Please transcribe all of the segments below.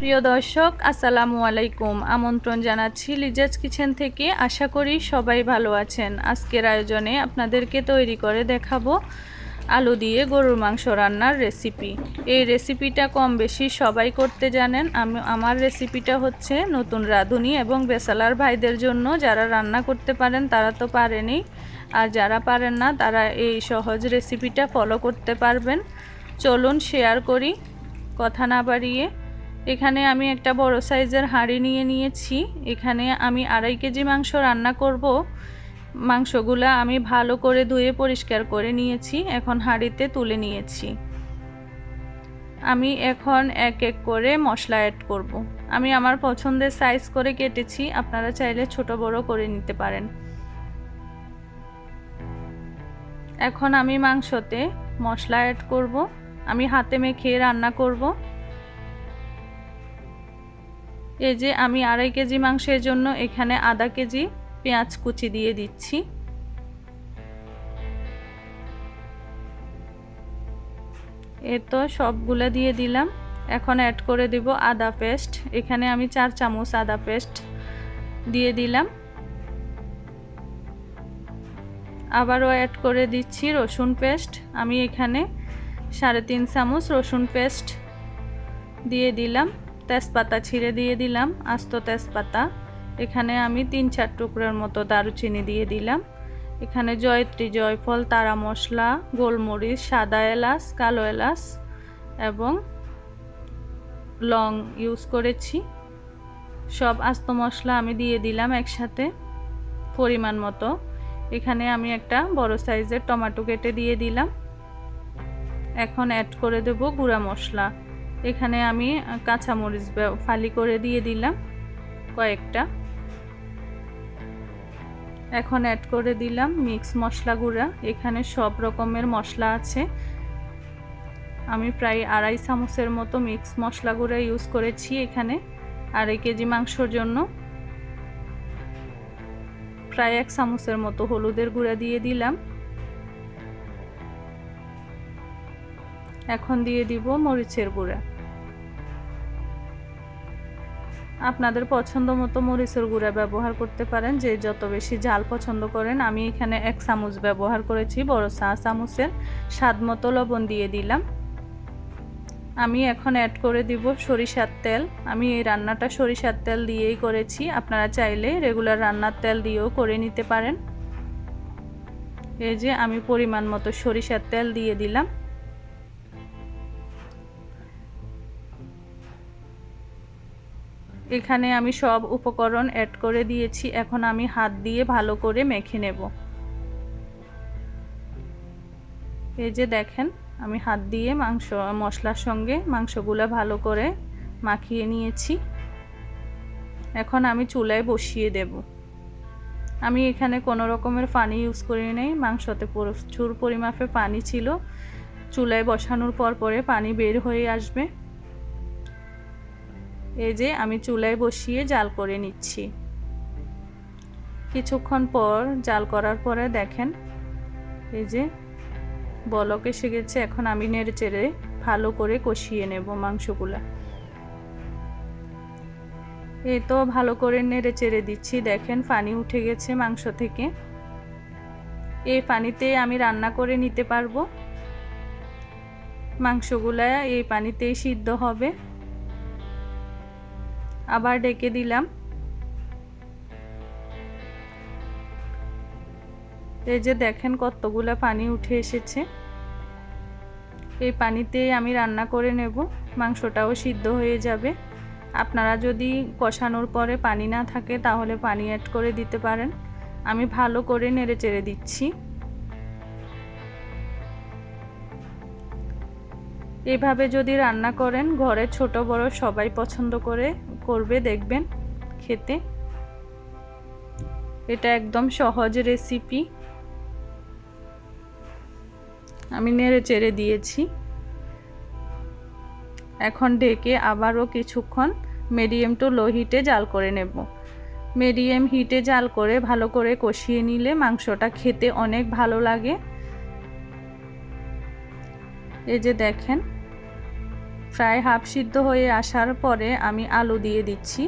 প্রিয় দর্শক, আসসালামু আলাইকুম। আমন্ত্রণ জানাচ্ছি লিজাজ কিচেন থেকে। আশা করি সবাই ভালো আছেন। আজকের আয়োজনে আপনাদেরকে তৈরি করে দেখাবো আলু দিয়ে গরুর মাংস রান্নার রেসিপি। এই রেসিপিটা কম বেশি সবাই করতে জানেন। আমি, আমার রেসিপিটা হচ্ছে নতুন রাঁধুনি এবং বেসালার ভাইদের জন্য। যারা রান্না করতে পারেন, তারা তো পারেনি। আর যারা পারেন না, তারা এই সহজ রেসিপিটা ফলো করতে পারবেন। চলুন শেয়ার করি। কথা না বাড়িয়ে এখানে আমি একটা বড় সাইজের হাঁড়ি নিয়ে নিয়েছি। এখানে আমি আড়াই কেজি মাংস রান্না করব। মাংসগুলা আমি ভালো করে ধুয়ে পরিষ্কার করে নিয়েছি। এখন হাঁড়িতে তুলে নিয়েছি। আমি এখন এক এক করে মশলা অ্যাড করব। আমি আমার পছন্দের সাইজ করে কেটেছি। আপনারা চাইলে ছোট বড় করে নিতে পারেন। এখন আমি মাংসতে মশলা অ্যাড করব। আমি হাতে মেখে রান্না করব। এই যে আমি আড়াই কেজি মাংসের জন্য এখানে আধা কেজি পেঁয়াজ কুচি দিয়ে দিচ্ছি। এ তো সবগুলো দিয়ে দিলাম। এখন অ্যাড করে দিব আদা পেস্ট। এখানে আমি চার চামচ আদা পেস্ট দিয়ে দিলাম। আবারও অ্যাড করে দিচ্ছি রসুন পেস্ট। আমি এখানে সাড়ে তিন চামচ রসুন পেস্ট দিয়ে দিলাম। তেজপাতা ছিঁড়ে দিয়ে দিলাম, আস্ত তেজপাতা। এখানে আমি তিন চার টুকরোর মতো দারুচিনি দিয়ে দিলাম। এখানে জয়ত্রী জয়ফল, তারা মশলা, গোলমরিচ, সাদা এলাচ, কালো এলাচ এবং লং ইউজ করেছি। সব আস্ত মশলা আমি দিয়ে দিলাম একসাথে পরিমাণ মতো। এখানে আমি একটা বড় সাইজের টমেটো কেটে দিয়ে দিলাম। এখন অ্যাড করে দেব গুঁড়া মশলা। এখানে আমি কাঁচামরিচ ফালি করে দিয়ে দিলাম কয়েকটা। এখন অ্যাড করে দিলাম মিক্স মশলা গুঁড়া। এখানে সব রকমের মশলা আছে। আমি প্রায় আড়াই চামচের মতো মিক্স মশলা গুঁড়া ইউজ করেছি এখানে। আড়াই কেজি মাংসর জন্য। প্রায় এক চামচের মতো হলুদের গুঁড়া দিয়ে দিলাম। এখন দিয়ে দিব মরিচের গুঁড়া। আপনাদের পছন্দ মতো মরিচের গুঁড়া ব্যবহার করতে পারেন, যে যত বেশি ঝাল পছন্দ করেন, আমি এখানে এক চামচ ব্যবহার করেছি, বড় চা চামচের। স্বাদ মতো লবণ দিয়ে দিলাম। আমি এখন অ্যাড করে দিব সরিষার তেল। আমি এই রান্নাটা সরিষার তেল দিয়েই করেছি। আপনারা চাইলে রেগুলার রান্নার তেল দিয়েও করে নিতে পারেন। এই যে আমি পরিমাণ মতো সরিষার তেল দিয়ে দিলাম। এখানে আমি সব উপকরণ অ্যাড করে দিয়েছি, এখন আমি হাত দিয়ে ভালো করে মেখে নেব। এই যে দেখেন, আমি হাত দিয়ে মাংস, মশলার সঙ্গে মাংসগুলো ভালো করে মাখিয়ে নিয়েছি। এখন আমি চুলায় বসিয়ে দেব। আমি এখানে কোনো রকমের পানি ইউজ করি নাই, মাংসতে প্রচুর পরিমাপে পানি ছিল। চুলায় বসানোর পর পরে পানি বের হয়ে আসবে। এই যে আমি চুলায় বসিয়ে জাল করে নিচ্ছি। কিছুক্ষণ পর জাল করার পরে দেখেন, এই যে বলক এসে গেছে, এখন আমি নেড়ে চেড়ে ভালো করে কষিয়ে নেব মাংসগুলা। এই তো ভালো করে নেড়ে চেড়ে দিচ্ছি, দেখেন পানি উঠে গেছে মাংস থেকে। এই পানিতে আমি রান্না করে নিতে পারব। মাংসগুলা এই পানিতেই সিদ্ধ হবে। আবার ডেকে দিলাম। এই যে দেখেন কতগুলো পানি উঠে এসেছে। এই পানিতে আমি রান্না করে নেব, মাংসটাও সিদ্ধ হয়ে যাবে। আপনারা যদি কষানোর পরে পানি না থাকে, তাহলে পানি অ্যাড করে দিতে পারেন। আমি ভালো করে নেড়ে চেড়ে দিচ্ছি। এভাবে যদি রান্না করেন, ঘরে ছোট বড় সবাই পছন্দ করে করবে দেখবেন খেতে। এটা একদম সহজ রেসিপি আমি নেড়ে চেড়ে দিয়েছি। এখন ঢেকে আবারও কিছুক্ষণ মিডিয়াম টু লো হিটে জাল করে নেব। মিডিয়াম হিটে জাল করে ভালো করে কষিয়ে নিলে মাংসটা খেতে অনেক ভালো লাগে। এই যে দেখেন প্রায় হাফ সিদ্ধ হয়ে আসার পরে আমি আলু দিয়ে দিচ্ছি।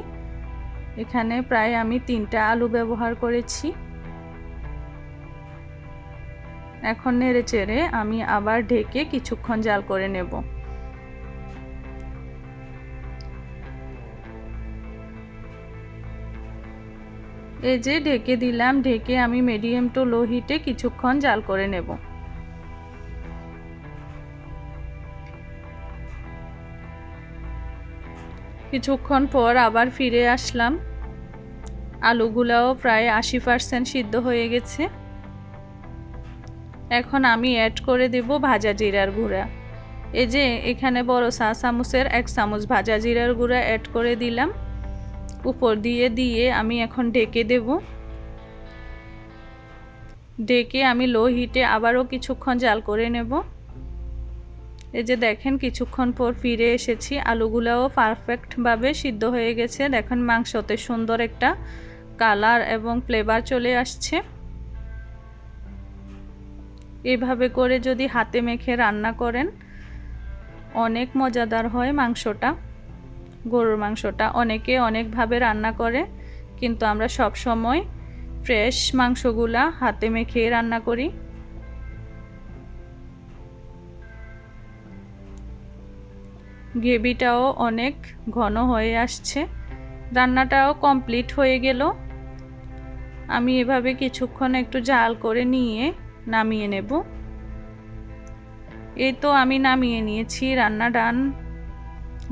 এখানে প্রায় আমি তিনটা আলু ব্যবহার করেছি। এখন নেড়ে চেড়ে আমি আবার ঢেকে কিছুক্ষণ জাল করে নেব। এই যে ঢেকে দিলাম, ঢেকে আমি মিডিয়াম টু লো হিটে কিছুক্ষণ জাল করে নেব। কিছুক্ষণ পর আবার ফিরে আসলাম। আলুগুলাও প্রায় আশি পার্সেন্ট সিদ্ধ হয়ে গেছে। এখন আমি অ্যাড করে দেব ভাজা জিরার গুঁড়া। এই যে, এখানে বড় চা চামচের এক চামচ ভাজা জিরার গুঁড়া অ্যাড করে দিলাম। উপর দিয়ে দিয়ে আমি এখন ঢেকে দেব। ডেকে আমি লো হিটে আবারও কিছুক্ষণ জাল করে নেব। এই যে দেখেন, কিছুক্ষণ পর ফিরে এসেছি। আলুগুলাও পারফেক্টভাবে সিদ্ধ হয়ে গেছে। দেখেন মাংসতে সুন্দর একটা কালার এবং ফ্লেভার চলে আসছে। এভাবে করে যদি হাতে মেখে রান্না করেন, অনেক মজাদার হয় মাংসটা, গরুর মাংসটা। অনেকে অনেকভাবে রান্না করে, কিন্তু আমরা সব সময় ফ্রেশ মাংসগুলা হাতে মেখে রান্না করি। গ্রেভিটাও অনেক ঘন হয়ে আসছে। রান্নাটাও কমপ্লিট হয়ে গেল। আমি এভাবে কিছুক্ষণ একটু জাল করে নিয়ে নামিয়ে নেব। এই তো আমি নামিয়ে নিয়েছি, রান্না ডান।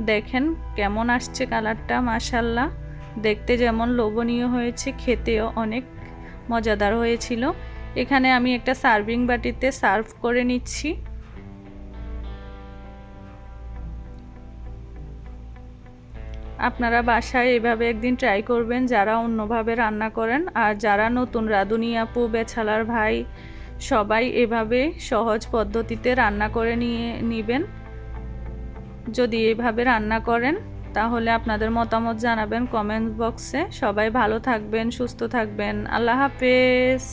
দেখেন কেমন আসছে কালারটা মাসাল্লাহ দেখতে যেমন লোভনীয় হয়েছে, খেতেও অনেক মজাদার হয়েছিল। এখানে আমি একটা সার্ভিং বাটিতে সার্ভ করে নিচ্ছি। আপনারা বাসায় এভাবে একদিন ট্রাই করবেন, যারা অন্যভাবে রান্না করেন আর যারা নতুন, রাঁধুনি আপু, বেছালার ভাই, সবাই এভাবে সহজ পদ্ধতিতে রান্না করে নিয়ে নেবেন। যদি এভাবে রান্না করেন, তাহলে আপনাদের মতামত জানাবেন কমেন্ট বক্সে। সবাই ভালো থাকবেন, সুস্থ থাকবেন। আল্লাহ হাফেজ।